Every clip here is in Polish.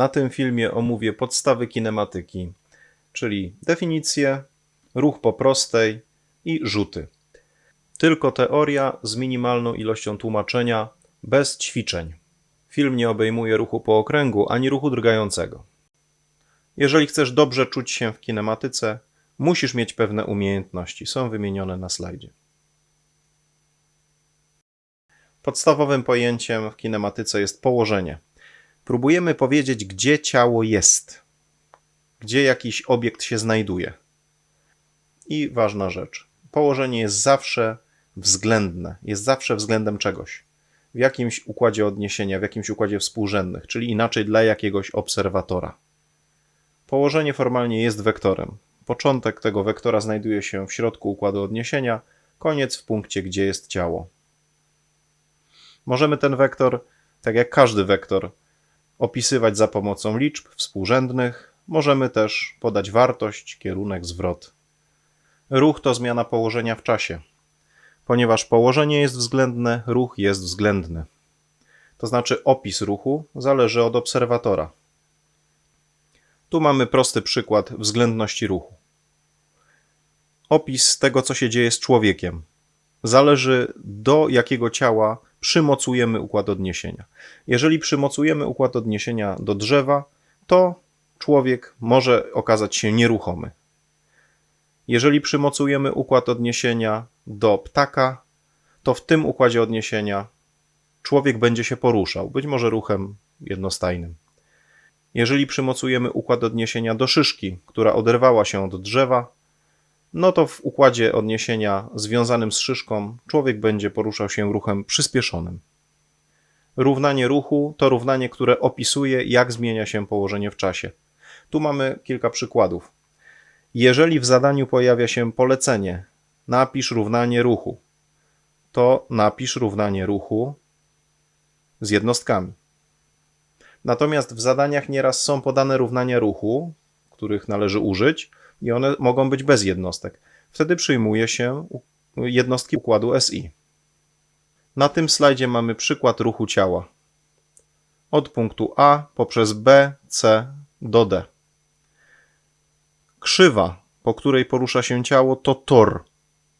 Na tym filmie omówię podstawy kinematyki, czyli definicję, ruch po prostej i rzuty. Tylko teoria z minimalną ilością tłumaczenia, bez ćwiczeń. Film nie obejmuje ruchu po okręgu ani ruchu drgającego. Jeżeli chcesz dobrze czuć się w kinematyce, musisz mieć pewne umiejętności. Są wymienione na slajdzie. Podstawowym pojęciem w kinematyce jest położenie. Próbujemy powiedzieć, gdzie ciało jest, gdzie jakiś obiekt się znajduje. I ważna rzecz: położenie jest zawsze względne, jest zawsze względem czegoś. W jakimś układzie odniesienia, w jakimś układzie współrzędnych, czyli inaczej dla jakiegoś obserwatora. Położenie formalnie jest wektorem. Początek tego wektora znajduje się w środku układu odniesienia, koniec w punkcie, gdzie jest ciało. Możemy ten wektor, tak jak każdy wektor, opisywać za pomocą liczb współrzędnych. Możemy też podać wartość, kierunek, zwrot. Ruch to zmiana położenia w czasie. Ponieważ położenie jest względne, ruch jest względny. To znaczy opis ruchu zależy od obserwatora. Tu mamy prosty przykład względności ruchu. Opis tego, co się dzieje z człowiekiem, zależy do jakiego ciała przymocujemy układ odniesienia. Jeżeli przymocujemy układ odniesienia do drzewa, to człowiek może okazać się nieruchomy. Jeżeli przymocujemy układ odniesienia do ptaka, to w tym układzie odniesienia człowiek będzie się poruszał, być może ruchem jednostajnym. Jeżeli przymocujemy układ odniesienia do szyszki, która oderwała się od drzewa, no to w układzie odniesienia związanym z szyszką człowiek będzie poruszał się ruchem przyspieszonym. Równanie ruchu to równanie, które opisuje, jak zmienia się położenie w czasie. Tu mamy kilka przykładów. Jeżeli w zadaniu pojawia się polecenie, napisz równanie ruchu, to napisz równanie ruchu z jednostkami. Natomiast w zadaniach nieraz są podane równania ruchu, których należy użyć, i one mogą być bez jednostek. Wtedy przyjmuje się jednostki układu SI. Na tym slajdzie mamy przykład ruchu ciała. Od punktu A poprzez B, C do D. Krzywa, po której porusza się ciało, to tor,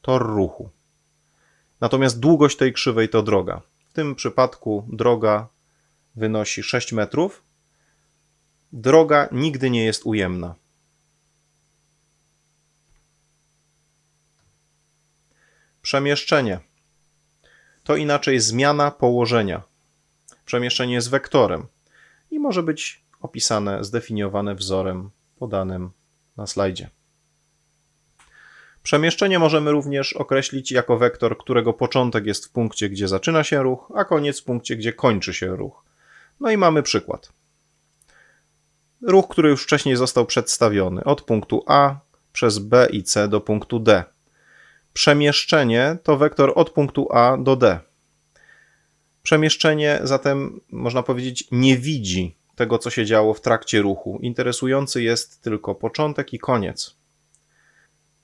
tor ruchu. Natomiast długość tej krzywej to droga. W tym przypadku droga wynosi 6 metrów. Droga nigdy nie jest ujemna. Przemieszczenie to inaczej zmiana położenia. Przemieszczenie jest wektorem i może być opisane, zdefiniowane wzorem podanym na slajdzie. Przemieszczenie możemy również określić jako wektor, którego początek jest w punkcie, gdzie zaczyna się ruch, a koniec w punkcie, gdzie kończy się ruch. No i mamy przykład. Ruch, który już wcześniej został przedstawiony od punktu A przez B i C do punktu D. Przemieszczenie to wektor od punktu A do D. Przemieszczenie zatem, można powiedzieć, nie widzi tego, co się działo w trakcie ruchu. Interesujący jest tylko początek i koniec.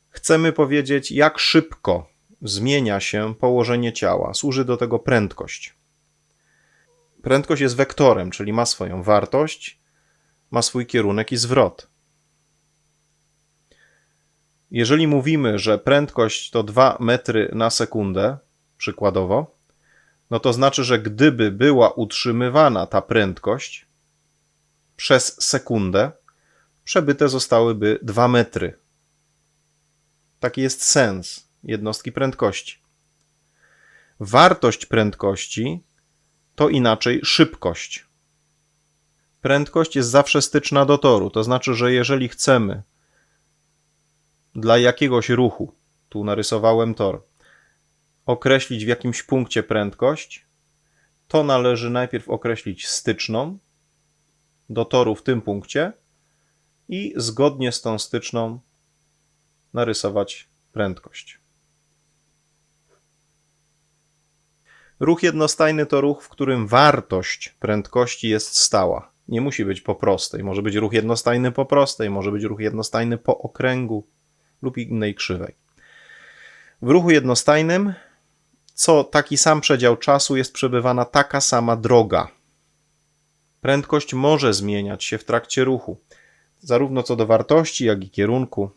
Chcemy powiedzieć, jak szybko zmienia się położenie ciała. Służy do tego prędkość. Prędkość jest wektorem, czyli ma swoją wartość, ma swój kierunek i zwrot. Jeżeli mówimy, że prędkość to 2 metry na sekundę, przykładowo, no to znaczy, że gdyby była utrzymywana ta prędkość przez sekundę, przebyte zostałyby 2 metry. Taki jest sens jednostki prędkości. Wartość prędkości to inaczej szybkość. Prędkość jest zawsze styczna do toru, to znaczy, że jeżeli chcemy dla jakiegoś ruchu, tu narysowałem tor, określić w jakimś punkcie prędkość, to należy najpierw określić styczną do toru w tym punkcie i zgodnie z tą styczną narysować prędkość. Ruch jednostajny to ruch, w którym wartość prędkości jest stała. Nie musi być po prostej. Może być ruch jednostajny po prostej, może być ruch jednostajny po okręgu lub innej krzywej. W ruchu jednostajnym co taki sam przedział czasu jest przebywana taka sama droga. Prędkość może zmieniać się w trakcie ruchu, zarówno co do wartości, jak i kierunku.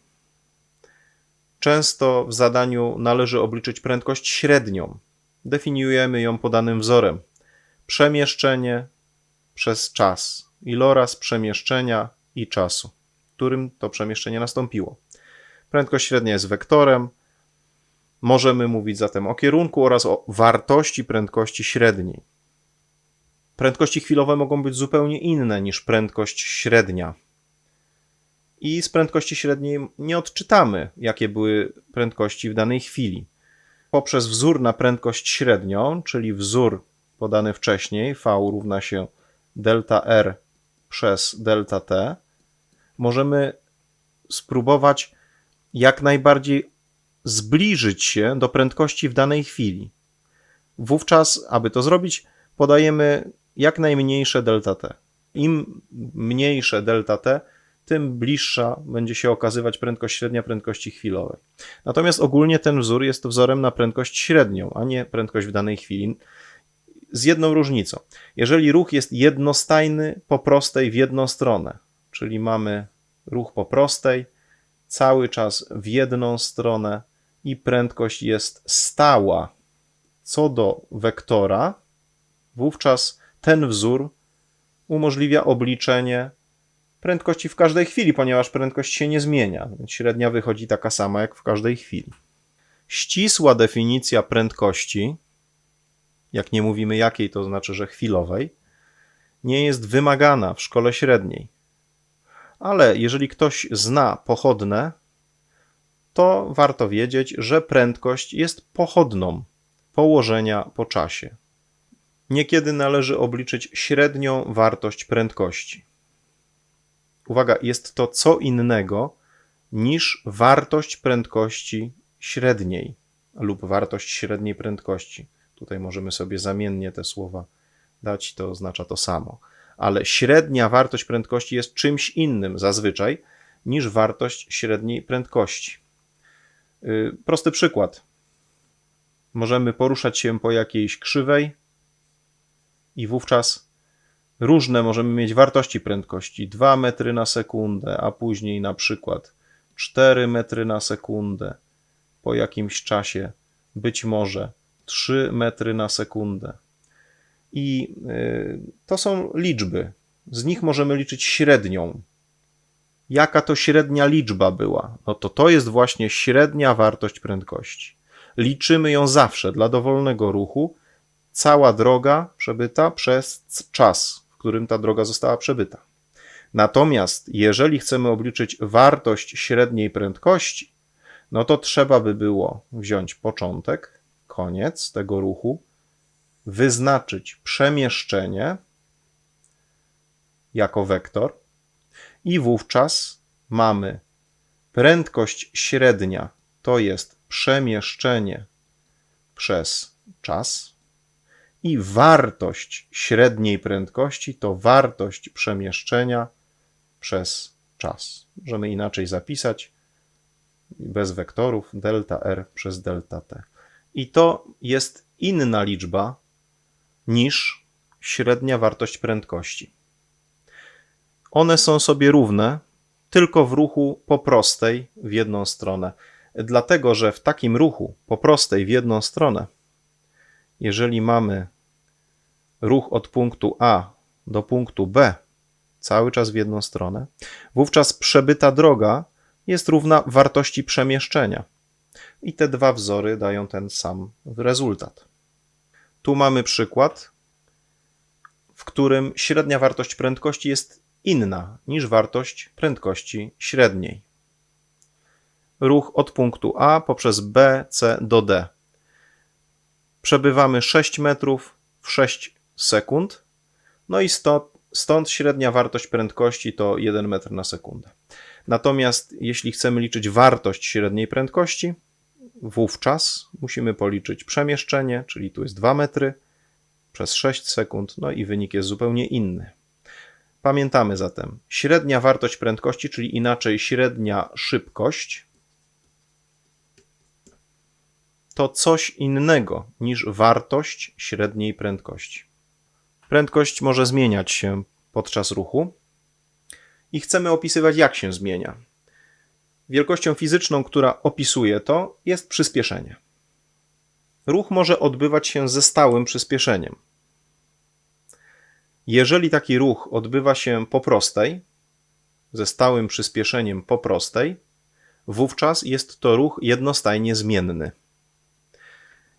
Często w zadaniu należy obliczyć prędkość średnią. Definiujemy ją podanym wzorem. Przemieszczenie przez czas, iloraz przemieszczenia i czasu, którym to przemieszczenie nastąpiło. Prędkość średnia jest wektorem. Możemy mówić zatem o kierunku oraz o wartości prędkości średniej. Prędkości chwilowe mogą być zupełnie inne niż prędkość średnia. I z prędkości średniej nie odczytamy, jakie były prędkości w danej chwili. Poprzez wzór na prędkość średnią, czyli wzór podany wcześniej, v równa się delta r przez delta t, możemy spróbować jak najbardziej zbliżyć się do prędkości w danej chwili. Wówczas, aby to zrobić, podajemy jak najmniejsze delta t. Im mniejsze delta t, tym bliższa będzie się okazywać prędkość średnia prędkości chwilowej. Natomiast ogólnie ten wzór jest wzorem na prędkość średnią, a nie prędkość w danej chwili. Z jedną różnicą. Jeżeli ruch jest jednostajny po prostej w jedną stronę, czyli mamy ruch po prostej, cały czas w jedną stronę i prędkość jest stała co do wektora, wówczas ten wzór umożliwia obliczenie prędkości w każdej chwili, ponieważ prędkość się nie zmienia. Średnia wychodzi taka sama jak w każdej chwili. Ścisła definicja prędkości, jak nie mówimy jakiej, to znaczy, że chwilowej, nie jest wymagana w szkole średniej. Ale jeżeli ktoś zna pochodne, to warto wiedzieć, że prędkość jest pochodną położenia po czasie. Niekiedy należy obliczyć średnią wartość prędkości. Uwaga, jest to co innego niż wartość prędkości średniej lub wartość średniej prędkości. Tutaj możemy sobie zamiennie te słowa dać, to oznacza to samo. Ale średnia wartość prędkości jest czymś innym zazwyczaj niż wartość średniej prędkości. Yy, prosty przykład. Możemy poruszać się po jakiejś krzywej i wówczas różne możemy mieć wartości prędkości 2 metry na sekundę, a później na przykład 4 metry na sekundę, po jakimś czasie być może 3 metry na sekundę. I y, to są liczby. Z nich możemy liczyć średnią. Jaka to średnia liczba była? No to to jest właśnie średnia wartość prędkości. Liczymy ją zawsze dla dowolnego ruchu, cała droga przebyta przez czas którym ta droga została przebyta. Natomiast jeżeli chcemy obliczyć wartość średniej prędkości, no to trzeba by było wziąć początek, koniec tego ruchu, wyznaczyć przemieszczenie jako wektor i wówczas mamy prędkość średnia to jest przemieszczenie przez czas, i wartość średniej prędkości to wartość przemieszczenia przez czas. Możemy inaczej zapisać bez wektorów delta r przez delta t. I to jest inna liczba niż średnia wartość prędkości. One są sobie równe tylko w ruchu po prostej w jedną stronę. Dlatego, że w takim ruchu po prostej w jedną stronę jeżeli mamy ruch od punktu A do punktu B cały czas w jedną stronę, wówczas przebyta droga jest równa wartości przemieszczenia. I te dwa wzory dają ten sam rezultat. Tu mamy przykład, w którym średnia wartość prędkości jest inna niż wartość prędkości średniej. Ruch od punktu A poprzez B, C do D przebywamy 6 metrów w 6 sekund, no i stąd, stąd średnia wartość prędkości to 1 metr na sekundę. Natomiast jeśli chcemy liczyć wartość średniej prędkości, wówczas musimy policzyć przemieszczenie, czyli tu jest 2 metry przez 6 sekund, no i wynik jest zupełnie inny. Pamiętamy zatem, średnia wartość prędkości, czyli inaczej średnia szybkość, to coś innego niż wartość średniej prędkości. Prędkość może zmieniać się podczas ruchu i chcemy opisywać, jak się zmienia. Wielkością fizyczną, która opisuje to, jest przyspieszenie. Ruch może odbywać się ze stałym przyspieszeniem. Jeżeli taki ruch odbywa się po prostej, ze stałym przyspieszeniem po prostej, wówczas jest to ruch jednostajnie zmienny.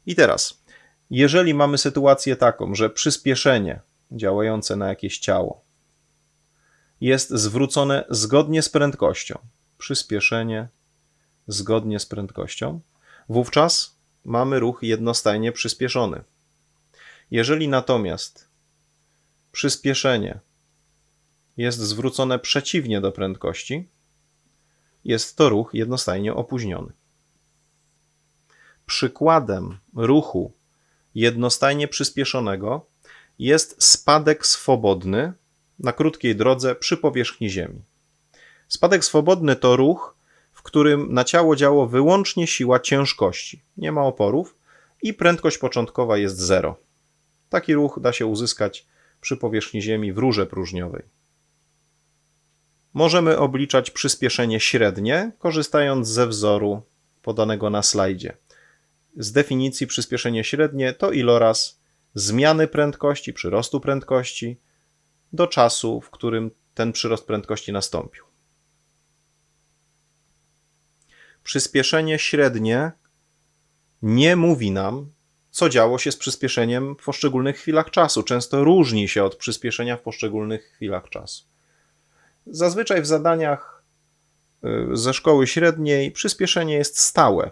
I teraz, jeżeli mamy sytuację taką, że przyspieszenie działające na jakieś ciało jest zwrócone zgodnie z prędkością, przyspieszenie zgodnie z prędkością, wówczas mamy ruch jednostajnie przyspieszony. Jeżeli natomiast przyspieszenie jest zwrócone przeciwnie do prędkości, jest to ruch jednostajnie opóźniony. Przykładem ruchu jednostajnie przyspieszonego jest spadek swobodny na krótkiej drodze przy powierzchni Ziemi. Spadek swobodny to ruch, w którym na ciało działa wyłącznie siła ciężkości, nie ma oporów i prędkość początkowa jest zero. Taki ruch da się uzyskać przy powierzchni Ziemi w rurze próżniowej. Możemy obliczać przyspieszenie średnie, korzystając ze wzoru podanego na slajdzie. Z definicji przyspieszenie średnie to iloraz zmiany prędkości, przyrostu prędkości do czasu, w którym ten przyrost prędkości nastąpił. Przyspieszenie średnie nie mówi nam, co działo się z przyspieszeniem w poszczególnych chwilach czasu. Często różni się od przyspieszenia w poszczególnych chwilach czasu. Zazwyczaj w zadaniach y, ze szkoły średniej przyspieszenie jest stałe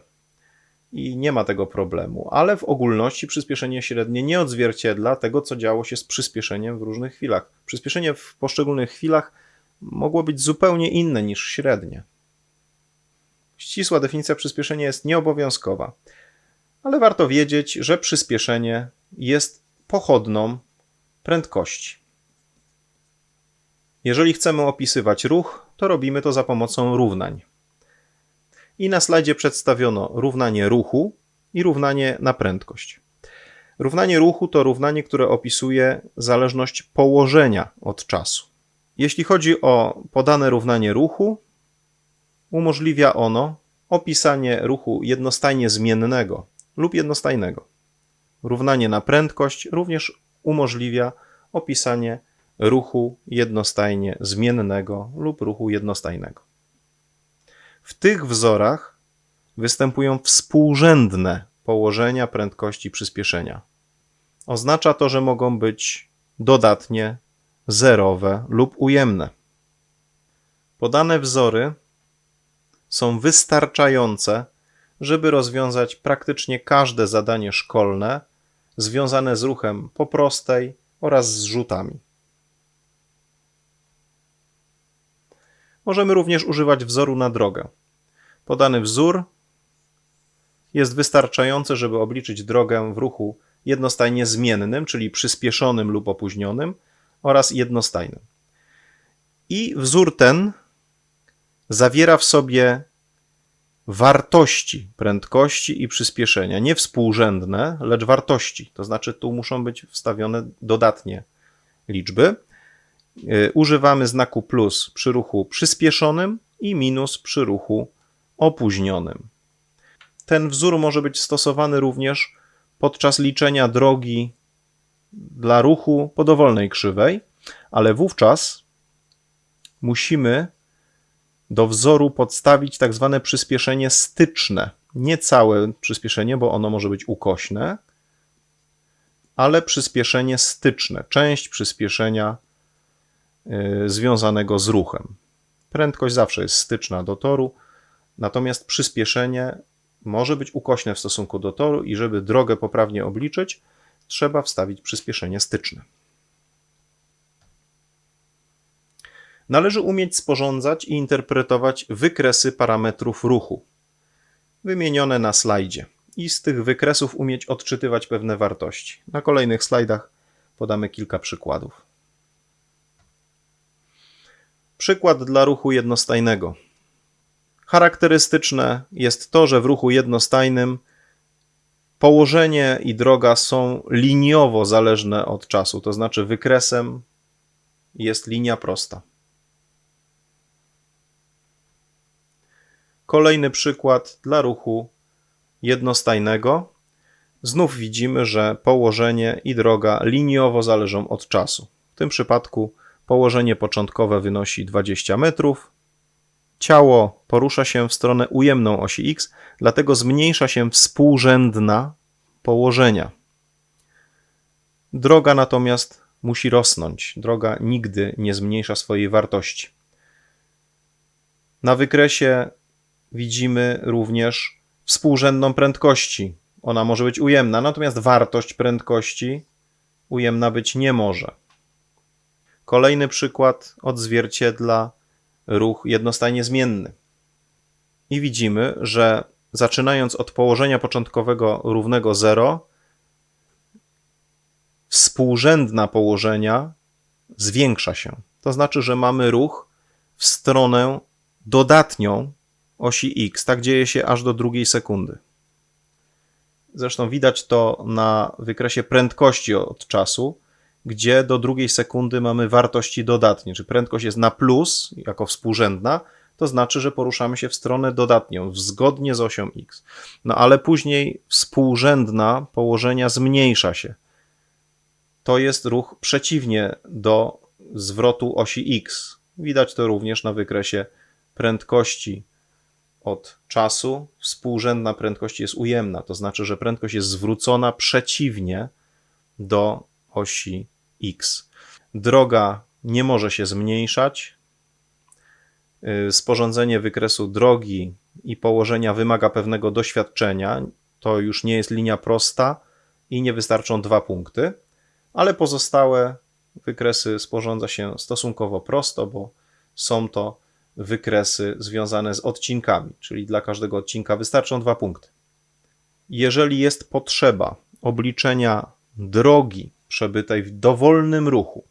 i nie ma tego problemu, ale w ogólności przyspieszenie średnie nie odzwierciedla tego, co działo się z przyspieszeniem w różnych chwilach. Przyspieszenie w poszczególnych chwilach mogło być zupełnie inne niż średnie. Ścisła definicja przyspieszenia jest nieobowiązkowa, ale warto wiedzieć, że przyspieszenie jest pochodną prędkości. Jeżeli chcemy opisywać ruch, to robimy to za pomocą równań. I na slajdzie przedstawiono równanie ruchu i równanie na prędkość. Równanie ruchu to równanie, które opisuje zależność położenia od czasu. Jeśli chodzi o podane równanie ruchu, umożliwia ono opisanie ruchu jednostajnie zmiennego lub jednostajnego. Równanie na prędkość również umożliwia opisanie ruchu jednostajnie zmiennego lub ruchu jednostajnego. W tych wzorach występują współrzędne położenia prędkości przyspieszenia. Oznacza to, że mogą być dodatnie, zerowe lub ujemne. Podane wzory są wystarczające, żeby rozwiązać praktycznie każde zadanie szkolne związane z ruchem po prostej oraz z rzutami. Możemy również używać wzoru na drogę. Podany wzór jest wystarczający, żeby obliczyć drogę w ruchu jednostajnie zmiennym, czyli przyspieszonym lub opóźnionym, oraz jednostajnym. I wzór ten zawiera w sobie wartości prędkości i przyspieszenia, nie współrzędne, lecz wartości. To znaczy, tu muszą być wstawione dodatnie liczby. Y, używamy znaku plus przy ruchu przyspieszonym i minus przy ruchu opóźnionym. Ten wzór może być stosowany również podczas liczenia drogi dla ruchu po dowolnej krzywej, ale wówczas musimy do wzoru podstawić tak zwane przyspieszenie styczne. Nie całe przyspieszenie, bo ono może być ukośne, ale przyspieszenie styczne, część przyspieszenia yy, związanego z ruchem. Prędkość zawsze jest styczna do toru, natomiast przyspieszenie może być ukośne w stosunku do toru i żeby drogę poprawnie obliczyć, trzeba wstawić przyspieszenie styczne. Należy umieć sporządzać i interpretować wykresy parametrów ruchu, wymienione na slajdzie, i z tych wykresów umieć odczytywać pewne wartości. Na kolejnych slajdach podamy kilka przykładów. Przykład dla ruchu jednostajnego. Charakterystyczne jest to, że w ruchu jednostajnym Położenie i droga są liniowo zależne od czasu, to znaczy wykresem jest linia prosta. Kolejny przykład dla ruchu jednostajnego. Znów widzimy, że położenie i droga liniowo zależą od czasu. W tym przypadku położenie początkowe wynosi 20 metrów. Ciało porusza się w stronę ujemną osi x, dlatego zmniejsza się współrzędna położenia. Droga natomiast musi rosnąć. Droga nigdy nie zmniejsza swojej wartości. Na wykresie widzimy również współrzędną prędkości. Ona może być ujemna, natomiast wartość prędkości ujemna być nie może. Kolejny przykład odzwierciedla ruch jednostajnie zmienny. I widzimy, że zaczynając od położenia początkowego równego 0, współrzędna położenia zwiększa się. To znaczy, że mamy ruch w stronę dodatnią osi x. Tak dzieje się aż do drugiej sekundy. Zresztą widać to na wykresie prędkości od czasu, gdzie do drugiej sekundy mamy wartości dodatnie, czy prędkość jest na plus jako współrzędna, to znaczy, że poruszamy się w stronę dodatnią, zgodnie z osią x. No ale później współrzędna położenia zmniejsza się. To jest ruch przeciwnie do zwrotu osi x. Widać to również na wykresie prędkości od czasu. Współrzędna prędkość jest ujemna, to znaczy, że prędkość jest zwrócona przeciwnie do osi x. Droga nie może się zmniejszać, Y, sporządzenie wykresu drogi i położenia wymaga pewnego doświadczenia. To już nie jest linia prosta i nie wystarczą dwa punkty, ale pozostałe wykresy sporządza się stosunkowo prosto, bo są to wykresy związane z odcinkami, czyli dla każdego odcinka wystarczą dwa punkty. Jeżeli jest potrzeba obliczenia drogi przebytej w dowolnym ruchu,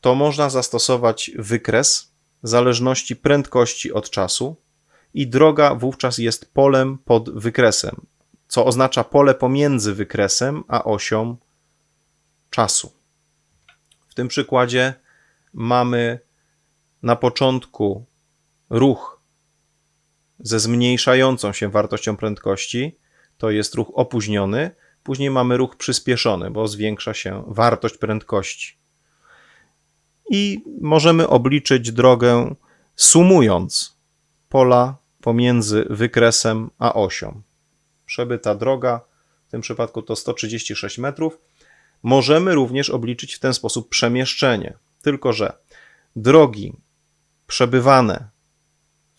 to można zastosować wykres zależności prędkości od czasu i droga wówczas jest polem pod wykresem, co oznacza pole pomiędzy wykresem a osią czasu. W tym przykładzie mamy na początku ruch ze zmniejszającą się wartością prędkości, to jest ruch opóźniony, później mamy ruch przyspieszony, bo zwiększa się wartość prędkości i możemy obliczyć drogę sumując pola pomiędzy wykresem a osią. Przebyta droga, w tym przypadku to 136 metrów. Możemy również obliczyć w ten sposób przemieszczenie, tylko że drogi przebywane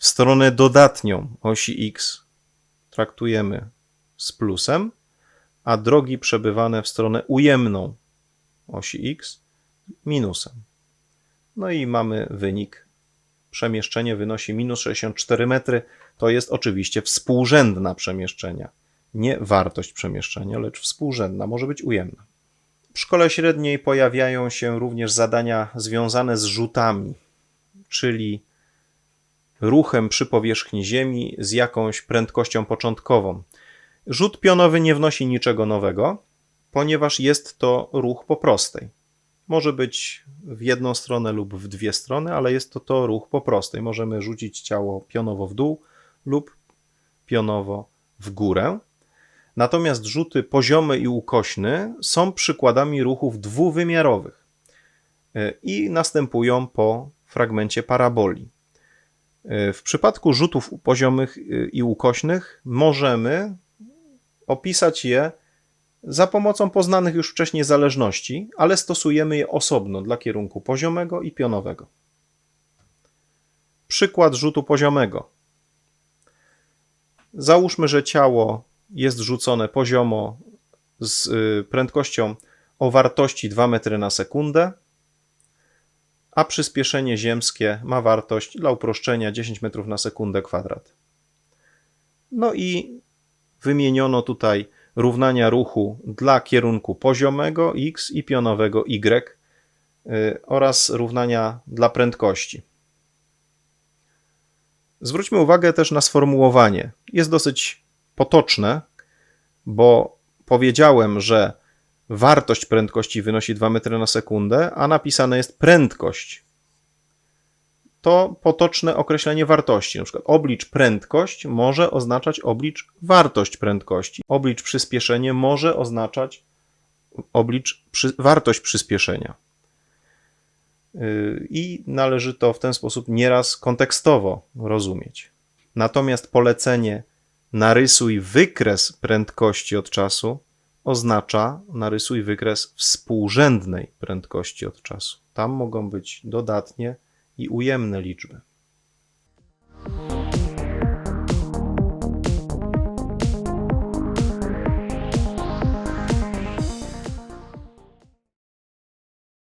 stronę dodatnią osi x traktujemy z plusem, a drogi przebywane w stronę ujemną osi x minusem. No i mamy wynik. Przemieszczenie wynosi minus 64 metry. To jest oczywiście współrzędna przemieszczenia. Nie wartość przemieszczenia, lecz współrzędna, może być ujemna. W szkole średniej pojawiają się również zadania związane z rzutami, czyli ruchem przy powierzchni Ziemi z jakąś prędkością początkową. Rzut pionowy nie wnosi niczego nowego, ponieważ jest to ruch po prostej. Może być w jedną stronę lub w dwie strony, ale jest to to ruch po prostej. Możemy rzucić ciało pionowo w dół lub pionowo w górę. Natomiast rzuty poziomy i ukośny są przykładami ruchów dwuwymiarowych e, i następują po fragmencie paraboli. W przypadku rzutów poziomych e, i ukośnych możemy opisać je za pomocą poznanych już wcześniej zależności, ale stosujemy je osobno dla kierunku poziomego i pionowego. Przykład rzutu poziomego. Załóżmy, że ciało jest rzucone poziomo z y, prędkością o wartości 2 metry na sekundę, a przyspieszenie ziemskie ma wartość dla uproszczenia 10 metrów na sekundę kwadrat. No i wymieniono tutaj równania ruchu dla kierunku poziomego x i pionowego y y, oraz równania dla prędkości. Zwróćmy uwagę też na sformułowanie. Jest dosyć potoczne, bo powiedziałem, że wartość prędkości wynosi 2 metry na sekundę, a napisane jest prędkość, to potoczne określenie wartości. Na przykład oblicz prędkość może oznaczać oblicz wartość prędkości. Oblicz przyspieszenie może oznaczać oblicz przy, wartość przyspieszenia. Yy, I należy to w ten sposób nieraz kontekstowo rozumieć. Natomiast polecenie narysuj wykres prędkości od czasu oznacza narysuj wykres współrzędnej prędkości od czasu. Tam mogą być dodatnie i ujemne liczby.